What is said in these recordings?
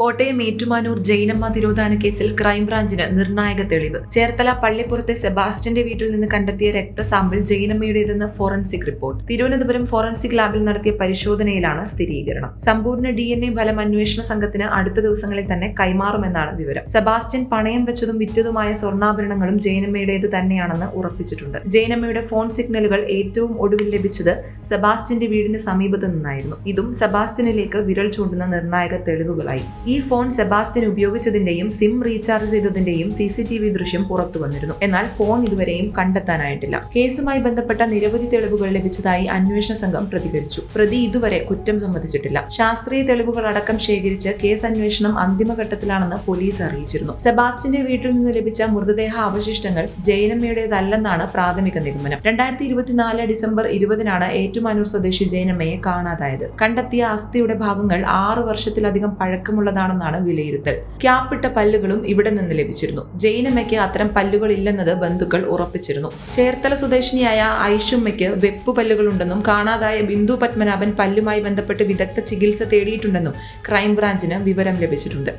കോട്ടയം ഏറ്റുമാനൂർ ജൈനമ്മ തിരോധാന കേസിൽ ക്രൈംബ്രാഞ്ചിന് നിർണായക തെളിവ്. ചേർത്തല പള്ളിപ്പുറത്തെ സെബാസ്റ്റ്യന്റെ വീട്ടിൽ നിന്ന് കണ്ടെത്തിയ രക്തസാമ്പിൾ ജൈനമ്മയുടേതെന്ന് ഫോറൻസിക് റിപ്പോർട്ട്. തിരുവനന്തപുരം ഫോറൻസിക് ലാബിൽ നടത്തിയ പരിശോധനയിലാണ് സ്ഥിരീകരണം. സമ്പൂർണ ഡി എൻ എ ഫലം അന്വേഷണ സംഘത്തിന് അടുത്ത ദിവസങ്ങളിൽ തന്നെ കൈമാറുമെന്നാണ് വിവരം. സെബാസ്റ്റ്യൻ പണയം വെച്ചതും വിറ്റതുമായ സ്വർണാഭരണങ്ങളും ജൈനമ്മയുടേത് തന്നെയാണെന്ന് ഉറപ്പിച്ചിട്ടുണ്ട്. ജൈനമ്മയുടെ ഫോൺ സിഗ്നലുകൾ ഏറ്റവും ഒടുവിൽ ലഭിച്ചത് സെബാസ്റ്റ്യന്റെ വീടിന് സമീപത്തു നിന്നായിരുന്നു. ഇതും സെബാസ്റ്റ്യനിലേക്ക് വിരൽ ചൂണ്ടുന്ന നിർണായക തെളിവുകളായി. ഈ ഫോൺ സെബാസ്റ്റ്യൻ ഉപയോഗിച്ചതിന്റെയും സിം റീചാർജ് ചെയ്തതിന്റെയും സി സി ടി വി ദൃശ്യം പുറത്തു വന്നിരുന്നു. എന്നാൽ ഫോൺ ഇതുവരെയും കണ്ടെത്താനായിട്ടില്ല. കേസുമായി ബന്ധപ്പെട്ട നിരവധി തെളിവുകൾ ലഭിച്ചതായി അന്വേഷണ സംഘം പ്രതികരിച്ചു. പ്രതി ഇതുവരെ കുറ്റം സമ്മതിച്ചിട്ടില്ല. ശാസ്ത്രീയ തെളിവുകൾ അടക്കം ശേഖരിച്ച് കേസ് അന്വേഷണം അന്തിമഘട്ടത്തിലാണെന്ന് പോലീസ് അറിയിച്ചിരുന്നു. സെബാസ്റ്റ്യന്റെ വീട്ടിൽ നിന്ന് ലഭിച്ച മൃതദേഹ അവശിഷ്ടങ്ങൾ ജയനമ്മയുടേതല്ലെന്നാണ് പ്രാഥമിക നിഗമനം. രണ്ടായിരത്തി ഇരുപത്തിനാല് ഡിസംബർ ഇരുപതിനാണ് ഏറ്റുമാനൂർ സ്വദേശി ജയനമ്മയെ കാണാതായത്. കണ്ടെത്തിയ അസ്ഥിയുടെ ഭാഗങ്ങൾ ആറ് വർഷത്തിലധികം പഴക്കമുള്ളതാണെന്നാണ് വിലയിരുത്തൽ. ക്യാപ്പിട്ട പല്ലുകളും ഇവിടെ നിന്ന് ലഭിച്ചിരുന്നു. ജൈനമ്മയ്ക്ക് അത്തരം പല്ലുകൾ ഇല്ലെന്നത് ബന്ധുക്കൾ ഉറപ്പിച്ചിരുന്നു. ചേർത്തല സ്വദേശിനിയായ ഐഷുമ്മയ്ക്ക് വെപ്പ് പല്ലുകളുണ്ടെന്നും കാണാതായ ബിന്ദു പത്മനാഭൻ പല്ലുമായി ബന്ധപ്പെട്ട് വിദഗ്ധ ചികിത്സ തേടിയിട്ടുണ്ടെന്നും ക്രൈംബ്രാഞ്ചിന് വിവരം ലഭിച്ചിട്ടുണ്ട്.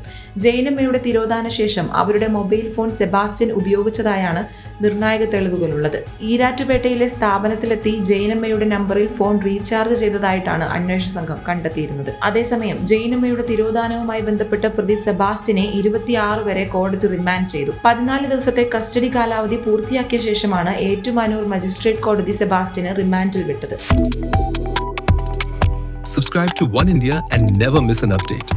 ജൈനമ്മയുടെ തിരോധാന ശേഷം അവരുടെ മൊബൈൽ ഫോൺ സെബാസ്റ്റ്യൻ ഉപയോഗിച്ചതായാണ് നിർണായക തെളിവുകളുള്ളത്. ഈരാറ്റുപേട്ടയിലെ സ്ഥാപനത്തിലെത്തി ജൈനമ്മയുടെ നമ്പറിൽ ഫോൺ റീചാർജ് ചെയ്തതായിട്ടാണ് അന്വേഷണ സംഘം കണ്ടെത്തിയിരുന്നത്. അതേസമയം ജൈനമ്മയുടെ തിരോധാനവുമായി ബന്ധപ്പെട്ട് പ്രതി സെബാസ്റ്റിനെ ഇരുപത്തിയാറ് വരെ കോടതി റിമാൻഡ് ചെയ്തു പതിനാല് ദിവസത്തെ കസ്റ്റഡി കാലാവധി പൂർത്തിയാക്കിയ ശേഷമാണ് ഏറ്റുമാനൂർ മജിസ്ട്രേറ്റ് കോടതി സെബാസ്റ്റിന് റിമാൻഡിൽ വിട്ടത് Subscribe to One India and never miss an update.